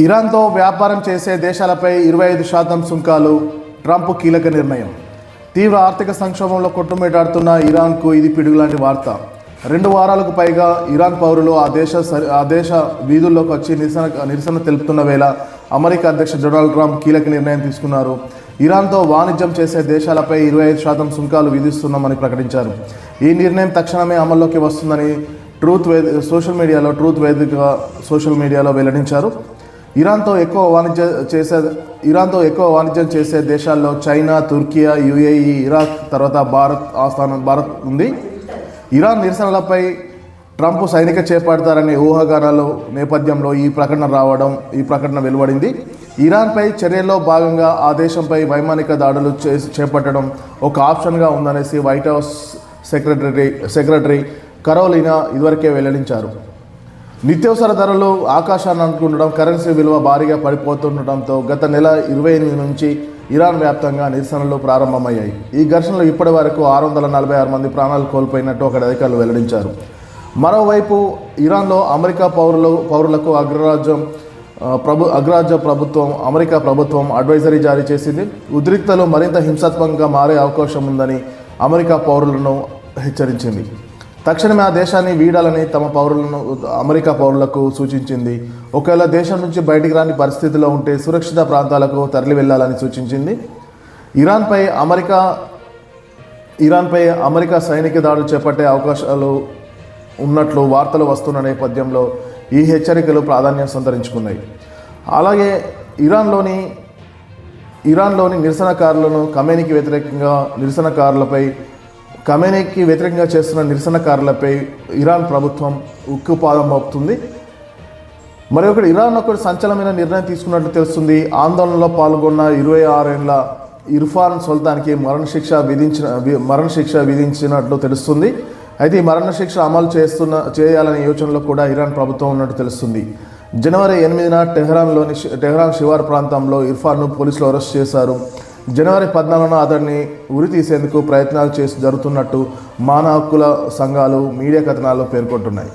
ఇరాన్తో వ్యాపారం చేసే దేశాలపై ఇరవై ఐదు శాతం సుంకాలు ట్రంప్ కీలక నిర్ణయం. తీవ్ర ఆర్థిక సంక్షోభంలో కొట్టుమిటాడుతున్న ఇరాన్కు ఇది పిడుగులాంటి వార్త. రెండు వారాలకు పైగా ఇరాన్ పౌరులు ఆ దేశ సరి ఆ దేశ వీధుల్లోకి వచ్చి నిరసన నిరసన తెలుపుతున్న వేళ అమెరికా అధ్యక్షుడు డొనాల్డ్ ట్రంప్ కీలక నిర్ణయం తీసుకున్నారు. ఇరాన్తో వాణిజ్యం చేసే దేశాలపై ఇరవై ఐదు శాతం సుంకాలు విధిస్తున్నామని ప్రకటించారు. ఈ నిర్ణయం తక్షణమే అమల్లోకి వస్తుందని ట్రూత్ వేది సోషల్ మీడియాలో ట్రూత్ వేదిక సోషల్ మీడియాలో వెల్లడించారు. ఇరాన్తో ఎక్కువ వాణిజ్య చేసే ఇరాన్తో ఎక్కువ వాణిజ్యం చేసే దేశాల్లో చైనా తుర్కియా యుఏఈ ఇరాక్ తర్వాత భారత్ ఆస్థానం భారత్ ఉంది. ఇరాన్ నిరసనలపై ట్రంప్ సైనిక చేపడతారనే ఊహాగానాల నేపథ్యంలో ఈ ప్రకటన రావడం ఈ ప్రకటన వెలువడింది. ఇరాన్పై చర్యల్లో భాగంగా ఆ దేశంపై వైమానిక దాడులు చేసి చేపట్టడం ఒక ఆప్షన్గా ఉందనేసి white house secretary secretary Karoline ఇదివరకే వెల్లడించారు. నిత్యావసర ధరలు ఆకాశాన్ని అనుకుండడం కరెన్సీ విలువ భారీగా పడిపోతుండటంతో గత నెల ఇరవై ఎనిమిది నుంచి ఇరాన్ వ్యాప్తంగా నిరసనలు ప్రారంభమయ్యాయి. ఈ ఘర్షణలో ఇప్పటి వరకు ఆరు వందల నలభై ఆరు మంది ప్రాణాలు కోల్పోయినట్టు అక్కడ అధికారులు వెల్లడించారు. మరోవైపు ఇరాన్లో అమెరికా పౌరులు పౌరులకు అగ్రరాజ్యం ప్రభు అగ్రరాజ్య ప్రభుత్వం అమెరికా ప్రభుత్వం అడ్వైజరీ జారీ చేసింది. ఉద్రిక్తలు మరింత హింసాత్మకంగా మారే అవకాశం ఉందని అమెరికా పౌరులను హెచ్చరించింది. తక్షణమే ఆ దేశాన్ని వీడాలని తమ పౌరులను అమెరికా పౌరులకు సూచించింది. ఒకవేళ దేశం నుంచి బయటికి రాని పరిస్థితిలో ఉంటే సురక్షిత ప్రాంతాలకు తరలి వెళ్ళాలని సూచించింది. ఇరాన్పై అమెరికా ఇరాన్పై అమెరికా సైనిక దాడులు చేపట్టే అవకాశాలు ఉన్నట్లు వార్తలు వస్తున్న నేపథ్యంలో ఈ హెచ్చరికలు ప్రాధాన్యం సంతరించుకున్నాయి. అలాగే ఇరాన్లోని ఇరాన్లోని నిరసనకారులను కమేనీకి వ్యతిరేకంగా నిరసనకారులపై కమెనీకి వ్యతిరేకంగా చేస్తున్న నిరసనకారులపై ఇరాన్ ప్రభుత్వం ఉక్కుపాదం మోపుతుంది. మరి ఒకటి ఇరాన్ ఒకటి సంచలనమైన నిర్ణయం తీసుకున్నట్లు తెలుస్తుంది. ఆందోళనలో పాల్గొన్న ఇరవై ఆరేళ్ళ ఇర్ఫాన్ సుల్తాన్కి మరణశిక్ష విధించిన మరణశిక్ష విధించినట్లు తెలుస్తుంది. అయితే ఈ మరణశిక్ష అమలు చేస్తున్న చేయాలనే యోచనలో కూడా ఇరాన్ ప్రభుత్వం ఉన్నట్టు తెలుస్తుంది. జనవరి ఎనిమిదిన టెహ్రాన్లోని టెహ్రాన్ శివార్ ప్రాంతంలో ఇర్ఫాన్ను పోలీసులు అరెస్ట్ చేశారు. జనవరి పద్నాలుగున అతడిని ఉరి తీసేందుకు ప్రయత్నాలు చేసి జరుగుతున్నట్టు మానవ హక్కుల సంఘాలు మీడియా కథనాల్లో పేర్కొంటున్నాయి.